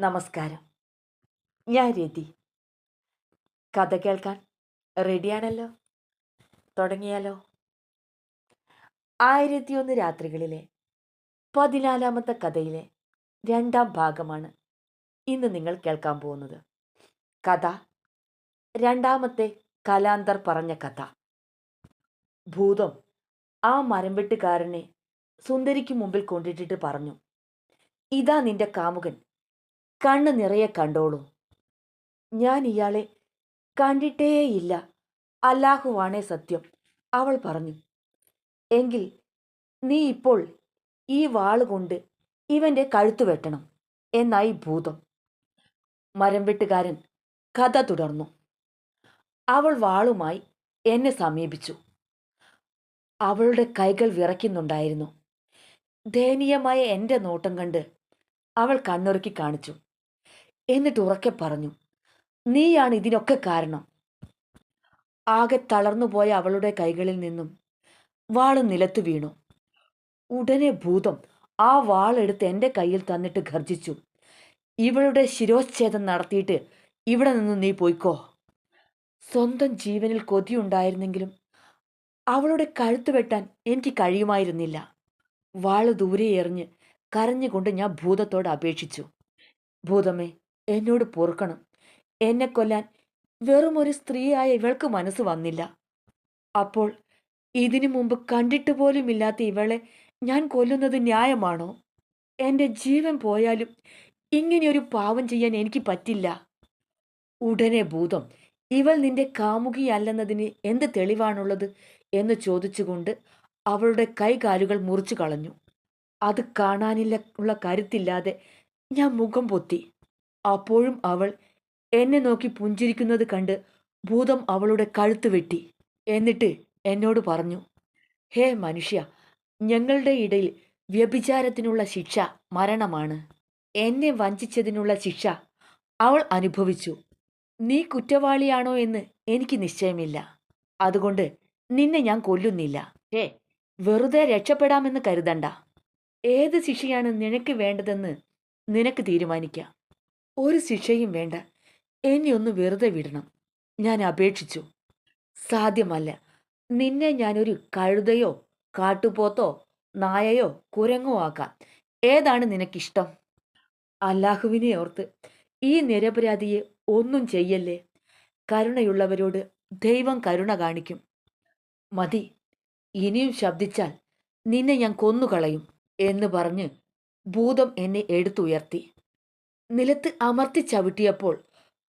നമസ്കാരം. ഞാൻ രതി. കഥ കേൾക്കാൻ റെഡിയാണല്ലോ? തുടങ്ങിയാലോ? ആയിരത്തി ഒന്ന് രാത്രികളിലെ പതിനാലാമത്തെ കഥയിലെ രണ്ടാം ഭാഗമാണ് ഇന്ന് നിങ്ങൾ കേൾക്കാൻ പോകുന്നത്. കഥ രണ്ടാമത്തെ കലാന്തർ പറഞ്ഞ കഥ. ഭൂതം ആ മരംവെട്ടുകാരനെ സുന്ദരിക്ക് മുമ്പിൽ കൊണ്ടിട്ടിട്ട് പറഞ്ഞു ഇതാ നിന്റെ കാമുകൻ. കണ്ണ് നിറയെ കണ്ടോളൂ. ഞാൻ ഇയാളെ കണ്ടിട്ടേയില്ല. അല്ലാഹുവാണേ സത്യം. അവൾ പറഞ്ഞു എങ്കിൽ നീ ഇപ്പോൾ ഈ വാളുകൊണ്ട് ഇവന്റെ കഴുത്തു വെട്ടണം എന്നായി ഭൂതം. മരം വെട്ടുകാരൻ കഥ തുടർന്നു. അവൾ വാളുമായി എന്നെ സമീപിച്ചു. അവളുടെ കൈകൾ വിറയ്ക്കുന്നുണ്ടായിരുന്നു. ദയനീയമായ എന്റെ നോട്ടം കണ്ട് അവൾ കണ്ണുറുക്കി കാണിച്ചു. എന്നിട്ട് ഉറക്കെ പറഞ്ഞു നീയാണ് ഇതിനൊക്കെ കാരണം. ആകെ തളർന്നു പോയ അവളുടെ കൈകളിൽ നിന്നും വാൾ നിലത്തു വീണു. ഉടനെ ഭൂതം ആ വാളെടുത്ത് എന്റെ കയ്യിൽ തന്നിട്ട് ഗർജിച്ചു ഇവളുടെ ശിരോച്ഛേദം നടത്തിയിട്ട് ഇവിടെ നിന്ന് നീ പോയിക്കോ. സ്വന്തം ജീവനിൽ കൊതിയുണ്ടായിരുന്നെങ്കിലും അവളുടെ കഴുത്ത് വെട്ടാൻ എനിക്ക് കഴിയുമായിരുന്നില്ല. വാൾ ദൂരെ എറിഞ്ഞ് കരഞ്ഞുകൊണ്ട് ഞാൻ ഭൂതത്തോട് അപേക്ഷിച്ചു. ഭൂതമേ എന്നോട് പൊറുക്കണം. എന്നെ കൊല്ലാൻ വെറും ഒരു സ്ത്രീയായ ഇവൾക്ക് മനസ്സ് വന്നില്ല. അപ്പോൾ ഇതിനു മുമ്പ് കണ്ടിട്ട് പോലുമില്ലാത്ത ഇവളെ ഞാൻ കൊല്ലുന്നത് ന്യായമാണോ? എന്റെ ജീവൻ പോയാലും ഇങ്ങനെയൊരു പാവം ചെയ്യാൻ എനിക്ക് പറ്റില്ല. ഉടനെ ഭൂതം ഇവൾ നിന്റെ കാമുകിയല്ലെന്നതിന് എന്ത് തെളിവാണുള്ളത് എന്ന് ചോദിച്ചുകൊണ്ട് അവളുടെ കൈകാലുകൾ മുറിച്ചു കളഞ്ഞു അത് കാണാനില്ല ഉള്ള കരുത്തില്ലാതെ ഞാൻ മുഖം പൊത്തി. അപ്പോഴും അവൾ എന്നെ നോക്കി പുഞ്ചിരിക്കുന്നത് കണ്ട് ഭൂതം അവളുടെ കഴുത്ത് വെട്ടി. എന്നിട്ട് എന്നോട് പറഞ്ഞു ഹേ മനുഷ്യ ഞങ്ങളുടെ ഇടയിൽ വ്യഭിചാരത്തിനുള്ള ശിക്ഷ മരണമാണ്. എന്നെ വഞ്ചിച്ചതിനുള്ള ശിക്ഷ അവൾ അനുഭവിച്ചു. നീ കുറ്റവാളിയാണോ എന്ന് എനിക്ക് നിശ്ചയമില്ല. അതുകൊണ്ട് നിന്നെ ഞാൻ കൊല്ലുന്നില്ല. ഏ വെറുതെ രക്ഷപ്പെടാമെന്ന് കരുതണ്ട. ഏത് ശിക്ഷയാണ് നിനക്ക് വേണ്ടതെന്ന് നിനക്ക് തീരുമാനിക്കാം. ഒരു ശിക്ഷയും വേണ്ട. എന്നെ ഒന്ന് വെറുതെ വിടണം. ഞാൻ അപേക്ഷിച്ചു. സാധ്യമല്ല. നിന്നെ ഞാനൊരു കഴുതയോ കാട്ടുപോത്തോ നായയോ കുരങ്ങോ ആക്കാം. ഏതാണ് നിനക്കിഷ്ടം? അല്ലാഹുവിനെ ഓർത്ത് ഈ നിരപരാധിയെ ഒന്നും ചെയ്യല്ലേ? കരുണയുള്ളവരോട് ദൈവം കരുണ കാണിക്കും. മതി. ഇനിയും ശബ്ദിച്ചാൽ നിന്നെ ഞാൻ കൊന്നുകളയും എന്ന് പറഞ്ഞ് ഭൂതം എന്നെ എടുത്തുയർത്തി. നിലത്ത് അമർത്തി ചവിട്ടിയപ്പോൾ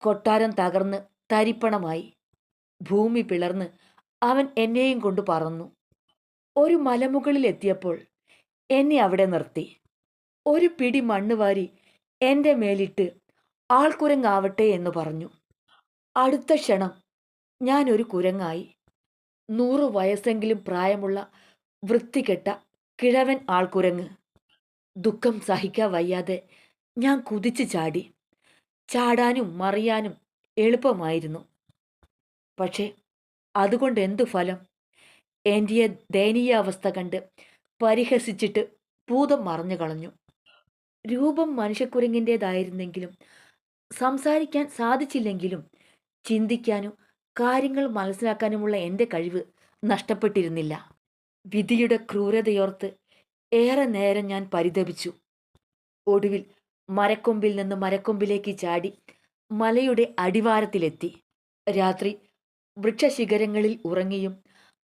കൊട്ടാരം തകർന്ന് തരിപ്പണമായി. ഭൂമി പിളർന്ന് അവൻ എന്നെയും കൊണ്ട് പറന്നു. ഒരു മലമുകളിൽ എത്തിയപ്പോൾ എന്നെ അവിടെ നിർത്തി. ഒരു പിടി മണ്ണ് വാരി എന്റെ മേലിട്ട് ആൾക്കുരങ്ങാവട്ടെ എന്ന് പറഞ്ഞു. അടുത്ത ക്ഷണം ഞാൻ ഒരു കുരങ്ങായി. നൂറു വയസ്സെങ്കിലും പ്രായമുള്ള വൃത്തികെട്ട കിഴവൻ ആൾക്കുരങ്ങ് ദുഃഖം സഹിക്കാൻ വയ്യാതെ ഞാൻ കുതിച്ചു ചാടി. ചാടാനും മറിയാനും എളുപ്പമായിരുന്നു. പക്ഷേ അതുകൊണ്ട് എന്തു ഫലം? എന്റെ ദയനീയാവസ്ഥ കണ്ട് പരിഹസിച്ചിട്ട് ഭൂതം മറഞ്ഞു കളഞ്ഞു. രൂപം മനുഷ്യക്കുരങ്ങിന്റേതായിരുന്നെങ്കിലും സംസാരിക്കാൻ സാധിച്ചില്ലെങ്കിലും ചിന്തിക്കാനും കാര്യങ്ങൾ മനസ്സിലാക്കാനുമുള്ള എന്റെ കഴിവ് നഷ്ടപ്പെട്ടിരുന്നില്ല. വിധിയുടെ ക്രൂരതയോർത്ത് ഏറെ നേരം ഞാൻ പരിതപിച്ചു. ഒടുവിൽ മരക്കൊമ്പിൽ നിന്ന് മരക്കൊമ്പിലേക്ക് ചാടി മലയുടെ അടിവാരത്തിലെത്തി. രാത്രി വൃക്ഷശിഖരങ്ങളിൽ ഉറങ്ങിയും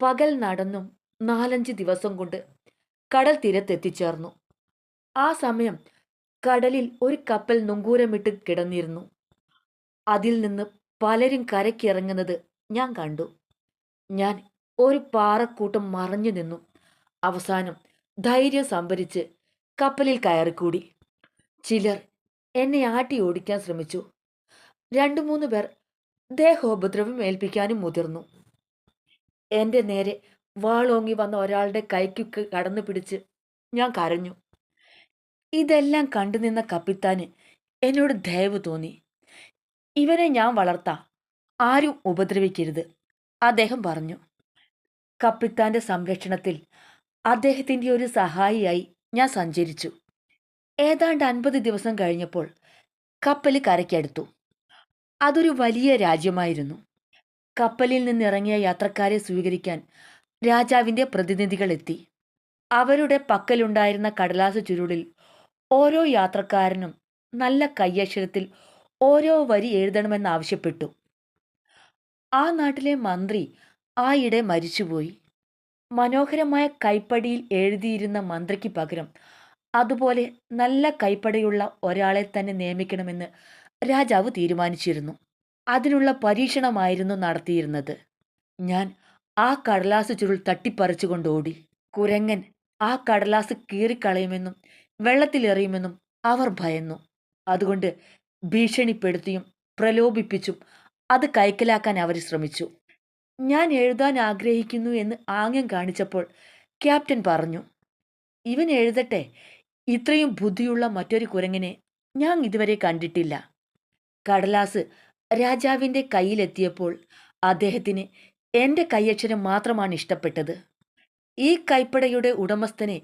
പകൽ നടന്നും നാലഞ്ച് ദിവസം കൊണ്ട് കടൽ തീരത്തെത്തിച്ചേർന്നു. ആ സമയം കടലിൽ ഒരു കപ്പൽ നുങ്കൂരമിട്ട് കിടന്നിരുന്നു. അതിൽ നിന്ന് പലരും കരക്കിറങ്ങുന്നത് ഞാൻ കണ്ടു. ഞാൻ ഒരു പാറക്കൂട്ടം മറഞ്ഞു നിന്നു. അവസാനം ധൈര്യം സംഭരിച്ച് കപ്പലിൽ കയറിക്കൂടി. ചിലർ എന്നെ ആട്ടി ഓടിക്കാൻ ശ്രമിച്ചു. രണ്ടു മൂന്ന് പേർ ദേഹോപദ്രവം ഏൽപ്പിക്കാനും മുതിർന്നു. എന്റെ നേരെ വാളോങ്ങി വന്ന ഒരാളുടെ കൈക്ക് കടന്നു പിടിച്ച് ഞാൻ കരഞ്ഞു. ഇതെല്ലാം കണ്ടു നിന്ന കപ്പിത്താന് എന്നോട് ദയവ് തോന്നി. ഇവനെ ഞാൻ വളർത്താം. ആരും ഉപദ്രവിക്കരുത് അദ്ദേഹം പറഞ്ഞു. കപ്പിത്താന്റെ സംരക്ഷണത്തിൽ അദ്ദേഹത്തിന്റെ ഒരു സഹായിയായി ഞാൻ സഞ്ചരിച്ചു. ഏതാണ്ട് അൻപത് ദിവസം കഴിഞ്ഞപ്പോൾ കപ്പൽ കരയ്ക്കടുത്തു. അതൊരു വലിയ രാജ്യമായിരുന്നു. കപ്പലിൽ നിന്നിറങ്ങിയ യാത്രക്കാരെ സ്വീകരിക്കാൻ രാജാവിന്റെ പ്രതിനിധികൾ എത്തി. അവരുടെ പക്കലുണ്ടായിരുന്ന കടലാസ ചുരുളിൽ ഓരോ യാത്രക്കാരനും നല്ല കയ്യക്ഷരത്തിൽ ഓരോ വരി എഴുതണമെന്നാവശ്യപ്പെട്ടു ആ നാട്ടിലെ മന്ത്രി ആയിടെ മരിച്ചുപോയി. മനോഹരമായ കൈപ്പടിയിൽ എഴുതിയിരുന്ന മന്ത്രിക്ക് പകരം അതുപോലെ നല്ല കൈപ്പടയുള്ള ഒരാളെ തന്നെ നിയമിക്കണമെന്ന് രാജാവ് തീരുമാനിച്ചിരുന്നു. അതിനുള്ള പരീക്ഷണമായിരുന്നു നടത്തിയിരുന്നത്. ഞാൻ ആ കടലാസ് ചുരുൾ തട്ടിപ്പറിച്ചുകൊണ്ട് ഓടി. കുരങ്ങൻ ആ കടലാസ് കീറിക്കളയുമെന്നും വെള്ളത്തിലെറിയുമെന്നും അവർ ഭയന്നു. അതുകൊണ്ട് ഭീഷണിപ്പെടുത്തിയും പ്രലോഭിപ്പിച്ചും അത് കൈക്കലാക്കാൻ അവർ ശ്രമിച്ചു. ഞാൻ എഴുതാൻ ആഗ്രഹിക്കുന്നു എന്ന് ആംഗ്യം കാണിച്ചപ്പോൾ ക്യാപ്റ്റൻ പറഞ്ഞു ഇവൻ എഴുതട്ടെ ഇത്രയും ബുദ്ധിയുള്ള മറ്റൊരു കുരങ്ങിനെ ഞാൻ ഇതുവരെ കണ്ടിട്ടില്ല. കടലാസ് രാജാവിന്റെ കയ്യിലെത്തിയപ്പോൾ അദ്ദേഹത്തിന് എന്റെ കൈയക്ഷരം മാത്രമാണ് ഇഷ്ടപ്പെട്ടത്. ഈ കൈപ്പടയുടെ ഉടമസ്ഥനെ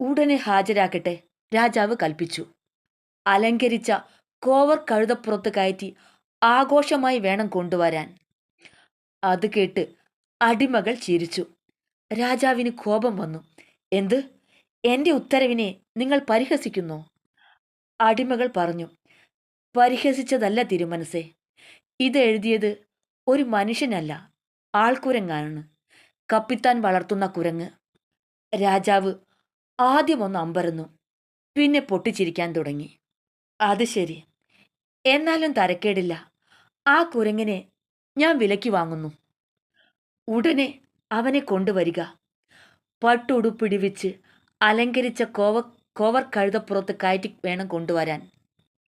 ഉടനെ ഹാജരാക്കട്ടെ രാജാവ് കൽപ്പിച്ചു. അലങ്കരിച്ച കോവർ കഴുതപ്പുറത്ത് കയറ്റി ആഘോഷമായി വേണം കൊണ്ടുവരാൻ. അത് കേട്ട് അടിമകൾ ചിരിച്ചു. രാജാവിന് കോപം വന്നു. എന്ത്? എന്റെ ഉത്തരവിനെ നിങ്ങൾ പരിഹസിക്കുന്നു. അടിമകൾ പറഞ്ഞു പരിഹസിച്ചതല്ല തിരുമനസേ ഇത് എഴുതിയത് ഒരു മനുഷ്യനല്ല ആൾക്കുരങ്ങാനാണ് കപ്പിത്താൻ വളർത്തുന്ന കുരങ്ങ്. രാജാവ് ആദ്യം ഒന്ന് അമ്പരന്നു പിന്നെ പൊട്ടിച്ചിരിക്കാൻ തുടങ്ങി. അത് ശരി എന്നാലും തരക്കേടില്ല ആ കുരങ്ങിനെ ഞാൻ വിലയ്ക്ക് വാങ്ങുന്നു. ഉടനെ അവനെ കൊണ്ടുവരിക പട്ടുടുപ്പിടിവിച്ച് അലങ്കരിച്ച കോവ കോവർ കഴുതപ്പുറത്ത് കയറ്റി വേണം കൊണ്ടുവരാൻ.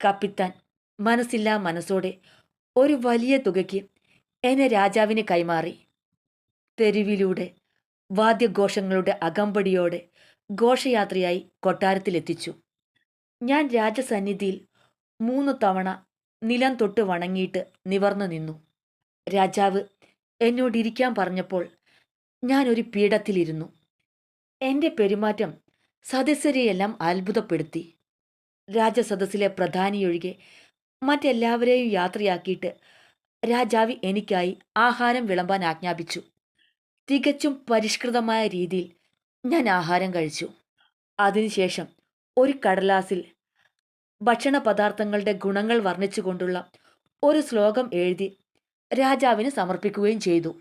കപ്പിത്താൻ മനസ്സില്ലാ മനസ്സോടെ ഒരു വലിയ തുകയ്ക്ക് എന്നെ രാജാവിന് കൈമാറി. തെരുവിലൂടെ വാദ്യഘോഷങ്ങളുടെ അകമ്പടിയോടെ ഘോഷയാത്രയായി കൊട്ടാരത്തിലെത്തിച്ചു. ഞാൻ രാജസന്നിധിയിൽ മൂന്ന് തവണ നിലം തൊട്ട് വണങ്ങിയിട്ട് നിവർന്നു നിന്നു. രാജാവ് എന്നോടിരിക്കാൻ പറഞ്ഞപ്പോൾ ഞാനൊരു പീഠത്തിലിരുന്നു. എന്റെ പെരുമാറ്റം സദസ്സരെയെല്ലാം അത്ഭുതപ്പെടുത്തി. രാജസദസ്സിലെ പ്രധാനിയൊഴികെ മറ്റെല്ലാവരെയും യാത്രയാക്കിയിട്ട് രാജാവ് എനിക്കായി ആഹാരം വിളമ്പാൻ ആജ്ഞാപിച്ചു. തികച്ചും പരിഷ്കൃതമായ രീതിയിൽ ഞാൻ ആഹാരം കഴിച്ചു. അതിനുശേഷം ഒരു കടലാസിൽ ഭക്ഷണ പദാർത്ഥങ്ങളുടെ ഗുണങ്ങൾ വർണിച്ചുകൊണ്ടുള്ള ഒരു ശ്ലോകം എഴുതി രാജാവിന് സമർപ്പിക്കുകയും ചെയ്തു.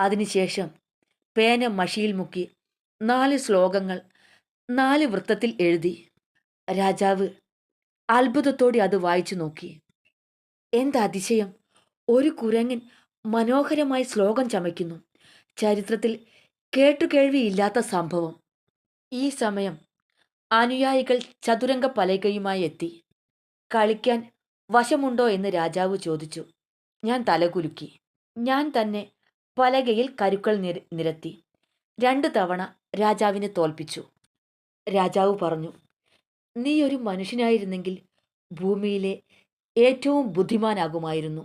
അതിനുശേഷം പേന മഷിയിൽ മുക്കി നാല് ശ്ലോകങ്ങൾ നാല് വൃത്തത്തിൽ എഴുതി. രാജാവ് അത്ഭുതത്തോടെ അത് വായിച്ചു നോക്കി. എന്താ അതിശയം? ഒരു കുരങ്ങൻ മനോഹരമായി ശ്ലോകം ചമയ്ക്കുന്നു. ചരിത്രത്തിൽ കേട്ടുകേൾവിയില്ലാത്ത സംഭവം. ഈ സമയം അനുയായികൾ ചതുരംഗ പലകയുമായി എത്തി. കളിക്കാൻ വശമുണ്ടോ എന്ന് രാജാവ് ചോദിച്ചു. ഞാൻ തലകുലുക്കി. ഞാൻ തന്നെ പലകയിൽ കരുക്കൾ നിര നിരത്തി. രണ്ട് തവണ രാജാവിനെ തോൽപ്പിച്ചു. രാജാവ് പറഞ്ഞു നീ ഒരു മനുഷ്യനായിരുന്നെങ്കിൽ ഭൂമിയിലെ ഏറ്റവും ബുദ്ധിമാനാകുമായിരുന്നു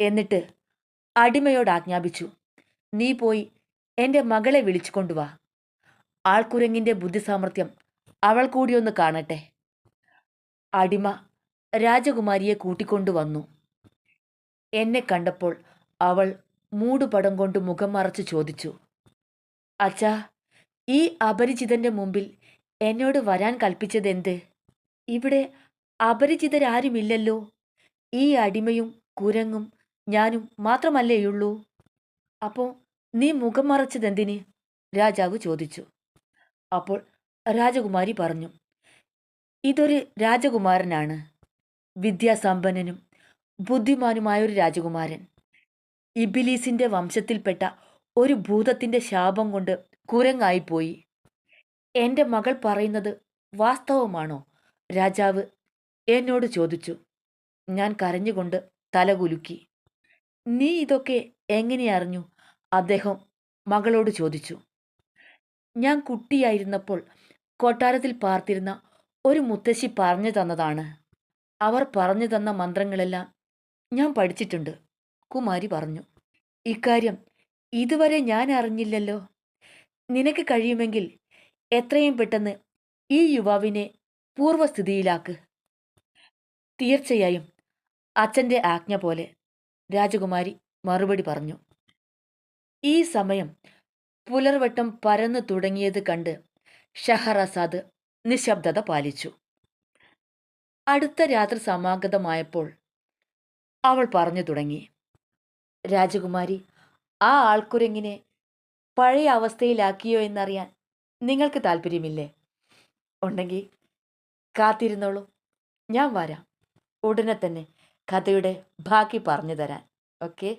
എന്നിട്ട് അടിമയോട് ആജ്ഞാപിച്ചു നീ പോയി എന്റെ മകളെ വിളിച്ചു കൊണ്ടുവാ ആൾക്കുരങ്ങിന്റെ ബുദ്ധിസാമർഥ്യം അവൾ കൂടിയൊന്ന് കാണട്ടെ അടിമ രാജകുമാരിയെ കൂട്ടിക്കൊണ്ടുവന്നു എന്നെ കണ്ടപ്പോൾ അവൾ മൂടുപടം കൊണ്ട് മുഖം മറച്ച് ചോദിച്ചു അച്ഛാ ഈ അപരിചിതന്റെ മുമ്പിൽ എന്നോട് വരാൻ കൽപ്പിച്ചതെന്ത്? ഇവിടെ അപരിചിതരാരുമില്ലല്ലോ. ഈ അടിമയും കുരങ്ങും ഞാനും മാത്രമല്ലേയുള്ളൂ അപ്പോൾ നീ മുഖം മറച്ചതെന്തിന്? രാജാവ് ചോദിച്ചു. അപ്പോൾ രാജകുമാരി പറഞ്ഞു ഇതൊരു രാജകുമാരനാണ്. വിദ്യാസമ്പന്നനും ബുദ്ധിമാനുമായൊരു രാജകുമാരൻ. ഇബിലീസിന്റെ വംശത്തിൽപ്പെട്ട ഒരു ഭൂതത്തിന്റെ ശാപം കൊണ്ട് കുരങ്ങായിപ്പോയി എന്റെ മകൾ പറയുന്നത് വാസ്തവമാണോ? രാജാവ് എന്നോട് ചോദിച്ചു. ഞാൻ കരഞ്ഞുകൊണ്ട് തലകുലുക്കി നീ ഇതൊക്കെ എങ്ങനെ അറിഞ്ഞു? അദ്ദേഹം മകളോട് ചോദിച്ചു. ഞാൻ കുട്ടിയായിരുന്നപ്പോൾ കൊട്ടാരത്തിൽ പാർത്തിരുന്ന ഒരു മുത്തശ്ശി പറഞ്ഞു തന്നതാണ്. അവർ പറഞ്ഞു തന്ന മന്ത്രങ്ങളെല്ലാം ഞാൻ പഠിച്ചിട്ടുണ്ട് കുമാരി പറഞ്ഞു. ഇക്കാര്യം ഇതുവരെ ഞാൻ അറിഞ്ഞില്ലല്ലോ. നിനക്ക് കഴിയുമെങ്കിൽ എത്രയും പെട്ടെന്ന് ഈ യുവാവിനെ പൂർവസ്ഥിതിയിലാക്ക് തീർച്ചയായും അച്ഛന്റെ ആജ്ഞ പോലെ രാജകുമാരി മറുപടി പറഞ്ഞു. ഈ സമയം പുലർവട്ടം പരന്നു തുടങ്ങിയത് കണ്ട് ഷഹറസാദ് നിശബ്ദത പാലിച്ചു. അടുത്ത രാത്രി സമാഗതമായപ്പോൾ അവൾ പറഞ്ഞു തുടങ്ങി. രാജകുമാരി ആ ആൾക്കുരങ്ങിനെ പഴയ അവസ്ഥയിലാക്കിയോ എന്നറിയാൻ നിങ്ങൾക്ക് താല്പര്യമില്ലേ ഉണ്ടെങ്കിൽ കാത്തിരുന്നോളൂ. ഞാൻ വരാം. ഉടനെ തന്നെ കഥയുടെ ബാക്കി പറഞ്ഞു തരാൻ. ഓക്കെ?